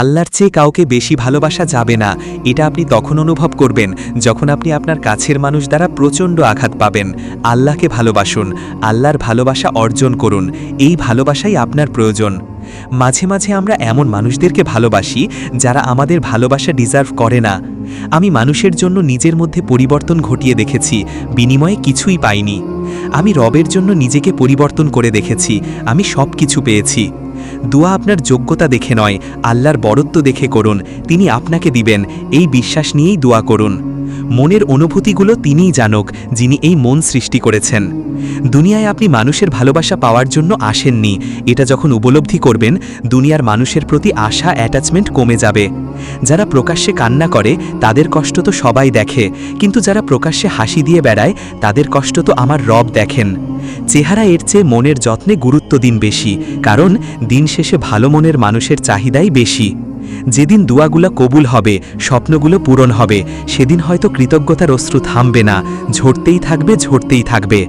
আল্লাহর চেয়ে কাউকে বেশি ভালোবাসা যাবে না। এটা আপনি তখন অনুভব করবেন, যখন আপনি আপনার কাছের মানুষ দ্বারা প্রচণ্ড আঘাত পাবেন। আল্লাহকে ভালোবাসুন, আল্লাহর ভালোবাসা অর্জন করুন, এই ভালোবাসাই আপনার প্রয়োজন। মাঝে মাঝে আমরা এমন মানুষদেরকে ভালোবাসি, যারা আমাদের ভালোবাসা ডিজার্ভ করে না। আমি মানুষের জন্য নিজের মধ্যে পরিবর্তন ঘটিয়ে দেখেছি, বিনিময়ে কিছুই পাইনি। আমি রবের জন্য নিজেকে পরিবর্তন করে দেখেছি, আমি সব কিছু পেয়েছি। দোয়া আপনার যোগ্যতা দেখে নয়, আল্লাহর বরত্ব দেখে করুন, তিনি আপনাকে দিবেন, এই বিশ্বাস নিয়েই দোয়া করুন। মনের অনুভূতিগুলো তিনিই জানক, যিনি এই মন সৃষ্টি করেছেন। দুনিয়ায় আপনি মানুষের ভালোবাসা পাওয়ার জন্য আসেননি, এটা যখন উপলব্ধি করবেন, দুনিয়ার মানুষের প্রতি আশা অ্যাটাচমেন্ট কমে যাবে। যারা প্রকাশ্যে কান্না করে, তাদের কষ্ট তো সবাই দেখে, কিন্তু যারা প্রকাশ্যে হাসি দিয়ে বেড়ায়, তাদের কষ্ট তো আমার রব দেখেন। চেহারা এর চেয়ে মনের যত্নে গুরুত্ব দিন বেশি, কারণ দিন শেষে ভালো মনের মানুষের চাহিদাই বেশি। যেদিন দুয়াগুলো কবুল হবে, স্বপ্নগুলো পূরণ হবে, সেদিন হয়তো কৃতজ্ঞতার অশ্রু থামবে না, ঝরতেই থাকবে ঝরতেই থাকবে।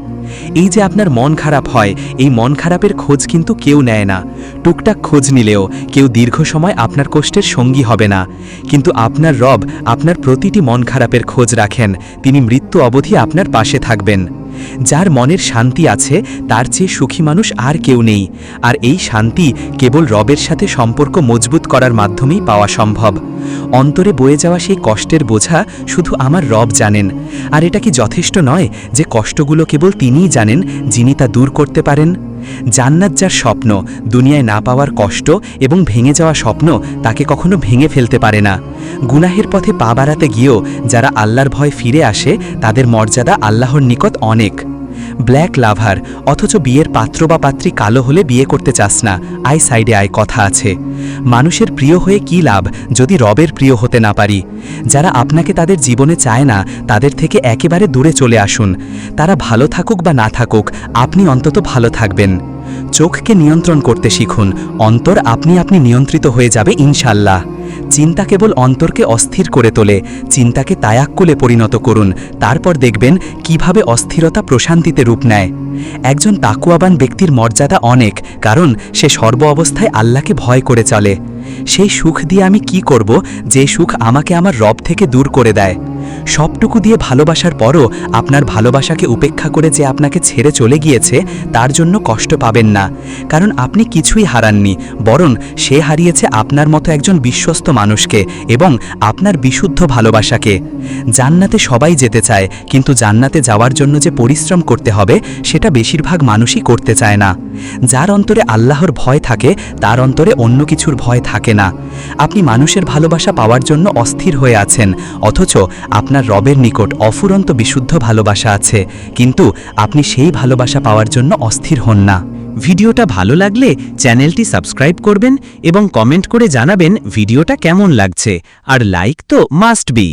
এই যে আপনার মন খারাপ হয়, এই মন খারাপের খোঁজ কিন্তু কেউ নেয় না। টুকটাক খোঁজ নিলেও কেউ দীর্ঘ সময় আপনার কষ্টের সঙ্গী হবে না। কিন্তু আপনার রব আপনার প্রতিটি মন খারাপের খোঁজ রাখেন, তিনি মৃত্যু অবধি আপনার পাশে থাকবেন। যার মনের শান্তি আছে, তার চেয়ে সুখী মানুষ আর কেউ নেই। আর এই শান্তি কেবল রবের সাথে সম্পর্ক মজবুত করার মাধ্যমেই পাওয়া সম্ভব। অন্তরে বয়ে যাওয়া সেই কষ্টের বোঝা শুধু আমার রব জানেন। আর এটা কি যথেষ্ট নয় যে কষ্টগুলো কেবল তিনিই জানেন, যিনি তা দূর করতে পারেন? জান্নাত যার স্বপ্ন, দুনিয়ায় না পাওয়ার কষ্ট এবং ভেঙে যাওয়া স্বপ্ন তাকে কখনো ভেঙে ফেলতে পারে না। গুনাহের পথে পা বাড়াতে গিয়েও যারা আল্লাহর ভয় ফিরে আসে, তাদের মর্যাদা আল্লাহর নিকট অনেক। ব্ল্যাক লাভার, অথচ বিয়ের পাত্র বা পাত্রী কালো হলে বিয়ে করতে চাস না। আই সাইডে আয়, কথা আছে। মানুষের প্রিয় হয়ে কি লাভ যদি রবের প্রিয় হতে না পারি? যারা আপনাকে তাদের জীবনে চায় না, তাদের থেকে একেবারে দূরে চলে আসুন। তারা ভালো থাকুক বা না থাকুক, আপনি অন্তত ভালো থাকবেন। চোখকে নিয়ন্ত্রণ করতে শিখুন। অন্তর আপনি আপনি নিয়ন্ত্রিত হয়ে যাবে, ইনশাল্লাহ। চিন্তা কেবল অন্তরকে অস্থির করে তোলে। চিন্তাকে তায়াক্কুলে পরিণত করুন। তারপর দেখবেন কীভাবে অস্থিরতা প্রশান্তিতে রূপ নেয়। একজন তাকুয়াবান ব্যক্তির মর্যাদা অনেক, কারণ সে সর্ব অবস্থায় আল্লাহকে ভয় করে চলে। সেই সুখ দিয়ে আমি কি করব? যে সুখ আমাকে আমার রব থেকে দূর করে দেয়। সবটুকু দিয়ে ভালোবাসার পরও আপনার ভালোবাসাকে উপেক্ষা করে যে আপনাকে ছেড়ে চলে গিয়েছে, তার জন্য কষ্ট পাবেন না। কারণ আপনি কিছুই হারাননি, বরং সে হারিয়েছে আপনার মতো একজন বিশ্বস্ত মানুষকে এবং আপনার বিশুদ্ধ ভালোবাসাকে। জান্নাতে সবাই যেতে চায়, কিন্তু জান্নাতে যাওয়ার জন্য যে পরিশ্রম করতে হবে, সেটা বেশিরভাগ মানুষই করতে চায় না। যার অন্তরে আল্লাহর ভয় থাকে, তার অন্তরে অন্য কিছুর ভয় থাকে না। আপনি মানুষের ভালোবাসা পাওয়ার জন্য অস্থির হয়ে আছেন, অথচ আপনার রবের নিকট অফুরন্ত বিশুদ্ধ ভালোবাসা আছে, কিন্তু আপনি সেই ভালোবাসা পাওয়ার জন্য অস্থির হন না। ভিডিওটা ভালো লাগলে চ্যানেলটি সাবস্ক্রাইব করবেন এবং কমেন্ট করে জানাবেন ভিডিওটা কেমন লাগছে, আর লাইক তো মাস্ট বি।